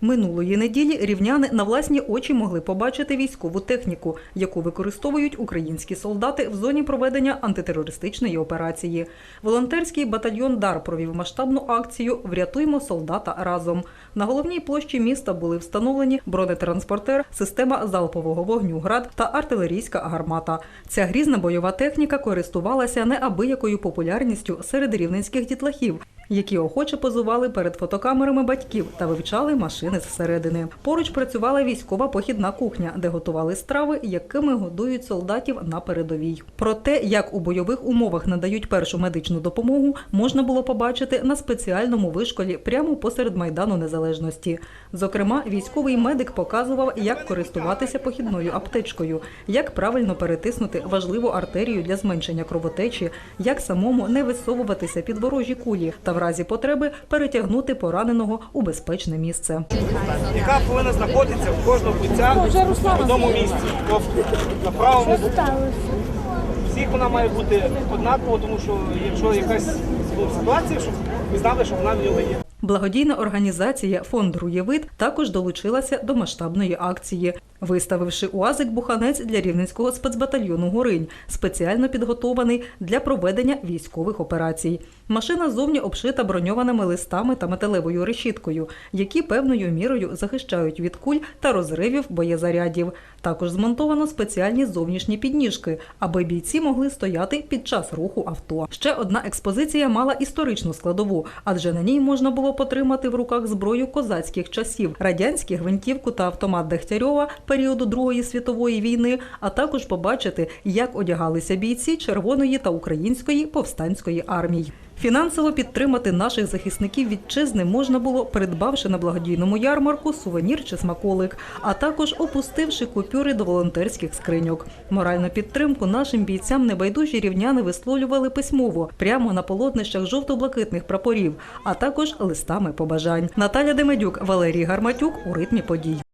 Минулої неділі рівняни на власні очі могли побачити військову техніку, яку використовують українські солдати в зоні проведення антитерористичної операції. Волонтерський батальйон Дар провів масштабну акцію Врятуймо солдата разом. На головній площі міста були встановлені бронетранспортер, система залпового вогню град та артилерійська гармата. Ця грізна бойова техніка користувалася неабиякою популярністю серед рівненських дітлахів, які охоче позували перед фотокамерами батьків та вивчали машини зсередини. Поруч працювала військова похідна кухня, де готували страви, якими годують солдатів на передовій. Про те, як у бойових умовах надають першу медичну допомогу, можна було побачити на спеціальному вишколі прямо посеред майдану незалежності. Зокрема, військовий медик показував, як користуватися похідною аптечкою, як правильно перетиснути важливу артерію для зменшення кровотечі, як самому не висовуватися під ворожі кулі та в разі потреби перетягнути пораненого у безпечне місце. яка повинна знаходитися в кожного бійця в одному місці. Тобто на правому. Всіх вона має бути однакова, тому що якщо якась ситуація, щоб ви знали, що вона в нього є. Благодійна організація Фонд Руєвид також долучилася до масштабної акції, виставивши уазик буханець для рівненського спецбатальйону Горинь, спеціально підготований для проведення військових операцій. Машина зовні обшита броньованими листами та металевою решіткою, які певною мірою захищають від куль та розривів боєзарядів. Також змонтовано спеціальні зовнішні підніжки, аби бійці могли стояти під час руху авто. Ще одна експозиція мала історичну складову, адже на ній можна було потримати в руках зброю козацьких часів, радянські гвинтівку та автомат Дегтярьова періоду Другої світової війни, а також побачити, як одягалися бійці Червоної та Української повстанської армій. Фінансово підтримати наших захисників вітчизни можна було, придбавши на благодійному ярмарку сувенір чи смаколик, а також опустивши купюри до волонтерських скриньок. Моральну підтримку нашим бійцям небайдужі рівняни висловлювали письмово прямо на полотнищах жовто-блакитних прапорів, а також листами побажань. Наталя Демедюк, Валерій Гарматюк у ритмі подій.